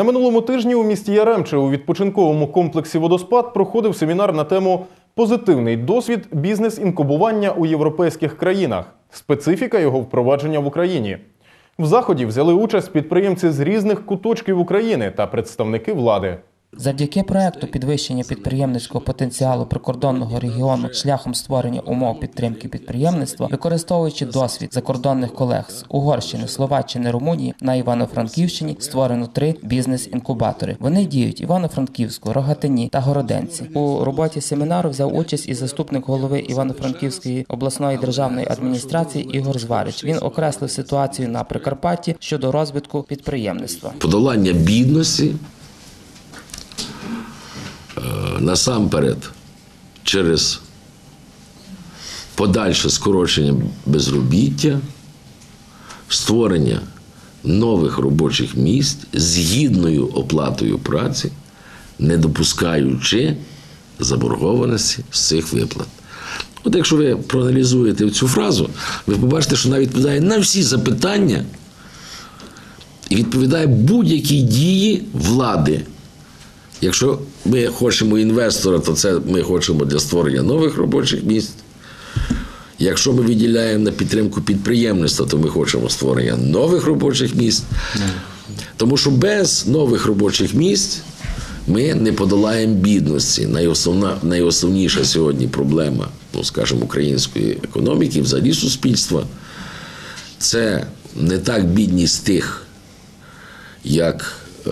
На минулому тижні у місті Яремче у відпочинковому комплексі Водоспад проходив семінар на тему Позитивний досвід бізнес-інкубування у європейських країнах. Специфіка його впровадження в Україні. В заході взяли участь підприємці з різних куточків України та представники влади. Завдяки проекту підвищення підприємницького потенціалу прикордонного регіону шляхом створення умов підтримки підприємництва, використовуючи досвід закордонних колег з Угорщини, Словаччини, Румунії на Івано-Франківщині створено три бізнес-інкубатори. Вони діють Івано-Франківську, Рогатині та Городенці. У роботі семінару взяв участь і заступник голови Івано-Франківської обласної державної адміністрації Ігор Зварич. Він окреслив ситуацію на Прикарпатті щодо розвитку підприємництва. подолання бідності насамперед через подальше скорочення безробіття, створення нових робочих місць з гідною оплатою праці, не допускаючи заборгованості з цих виплат. От якщо ви проаналізуєте цю фразу, ви побачите, що вона відповідає на всі запитання і відповідає будь-якій дії влади. Якщо ми хочемо інвестора, то це ми хочемо для створення нових робочих місць. Якщо ми виділяємо на підтримку підприємництва, то ми хочемо створення нових робочих місць. Тому що без нових робочих місць ми не подолаємо бідності. Найосновна, найосновніша сьогодні проблема, ну скажімо, української економіки, взагалі суспільства, це не так бідність тих, як е,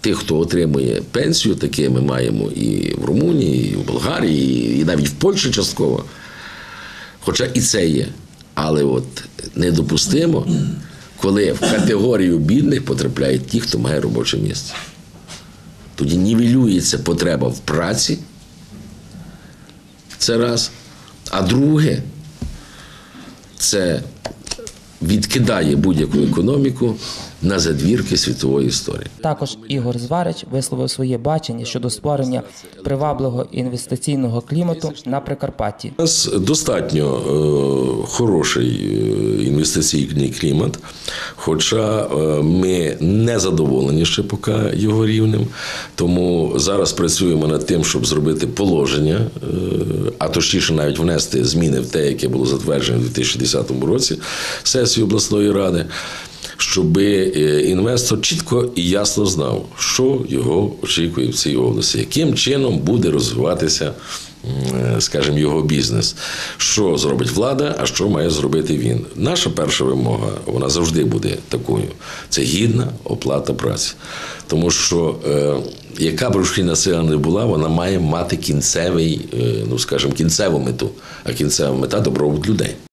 тих, хто отримує пенсію, таке ми маємо і в Румунії, і в Болгарії, і навіть в Польщі частково. Хоча і це є. Але от недопустимо, коли в категорію бідних потрапляють ті, хто має робоче місце. Тоді нівелюється потреба в праці. Це раз. А друге, це відкидає будь-яку економіку на задвірки світової історії. Також Ігор Зварич висловив своє бачення щодо створення привабливого інвестиційного клімату на Прикарпатті. У нас достатньо е, хороший е, інвестиційний клімат, хоча е, ми не задоволені ще поки його рівнем. Тому зараз працюємо над тим, щоб зробити положення, е, а точніше навіть внести зміни в те, яке було затверджено у 2010 році сесію обласної ради. Щоб інвестор чітко і ясно знав, що його очікує в цій області, яким чином буде розвиватися, скажімо, його бізнес, що зробить влада, а що має зробити він. Наша перша вимога, вона завжди буде такою: це гідна оплата праці. Тому що е, яка б рушійна сила не була, вона має мати кінцевий, е, ну скажімо, кінцеву мету, а кінцева мета добробут людей.